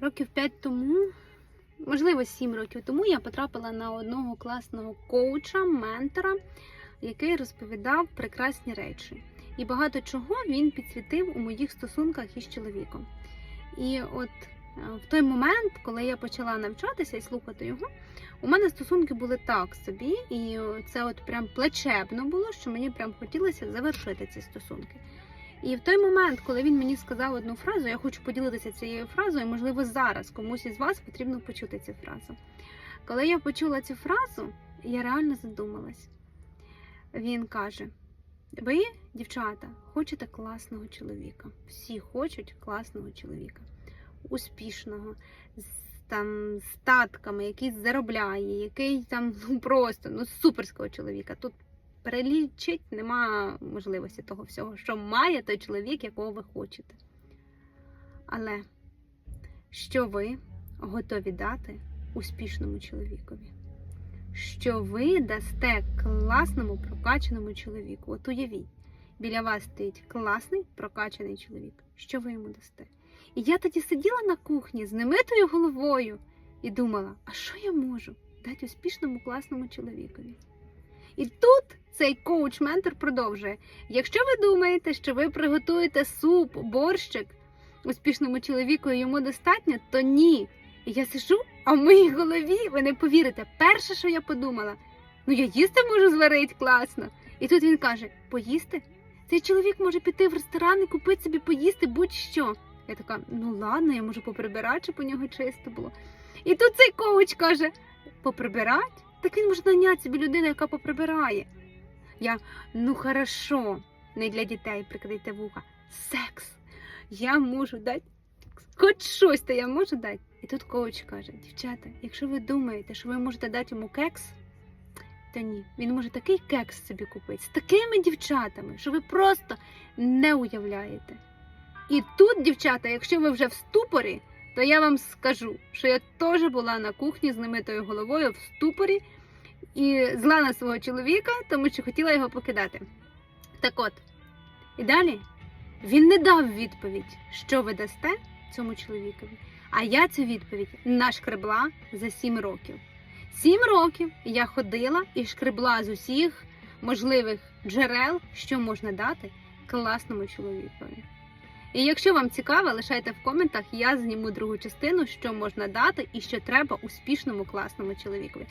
Років 5 тому, можливо, 7 років тому, я потрапила на одного класного коуча, ментора, який розповідав прекрасні речі. І багато чого він підсвітив у моїх стосунках із чоловіком. І от е, в той момент, коли я почала навчатися і слухати його, у мене стосунки були так собі, і це от прям плачебно було, що мені прям хотілося завершити ці стосунки. І в той момент, коли він мені сказав одну фразу, я хочу поділитися цією фразою, можливо, зараз комусь із вас потрібно почути цю фразу. Коли я почула цю фразу, я реально задумалась. Він каже: ви, дівчата, хочете класного чоловіка. Всі хочуть класного чоловіка, успішного, з там статками, який заробляє, який там ну просто ну суперського чоловіка. Тут перелічить нема можливості того всього, що має той чоловік, якого ви хочете. Але що ви готові дати успішному чоловікові? Що ви дасте класному прокачаному чоловіку? От уявіть, біля вас стоїть класний прокачаний чоловік. Що ви йому дасте? І я тоді сиділа на кухні з немитою головою і думала, а що я можу дати успішному класному чоловікові? І тут цей коуч-ментор продовжує: якщо ви думаєте, що ви приготуєте суп, борщик успішному чоловіку і йому достатньо, то ні. Я сижу, а в моїй голові, ви не повірите, перше, що я подумала, ну я їсти можу зварити класно. І тут він каже: поїсти? Цей чоловік може піти в ресторан і купити собі поїсти будь-що. Я така, ну ладно, я можу поприбирати, щоб у нього чисто було. І тут цей коуч каже: поприбирати? Так він може наняти собі людину, яка поприбирає. Я, ну хорошо, не для дітей прикрийте вуха. Секс. Я можу дати хоч щось, то я можу дати. І тут коуч каже: дівчата, якщо ви думаєте, що ви можете дати йому кекс, то ні, він може такий кекс собі купити з такими дівчатами, що ви просто не уявляєте. І тут, дівчата, якщо ви вже в ступорі, то я вам скажу, що я теж була на кухні з немитою головою в ступорі і зла на свого чоловіка, тому що хотіла його покидати. Так от, і далі він не дав відповідь, що ви дасте цьому чоловікові. А я цю відповідь нашкребла за сім років. Сім років я ходила і шкребла з усіх можливих джерел, що можна дати класному чоловікові. І якщо вам цікаво, лишайте в коментах, я зніму другу частину, що можна дати і що треба успішному класному чоловікові.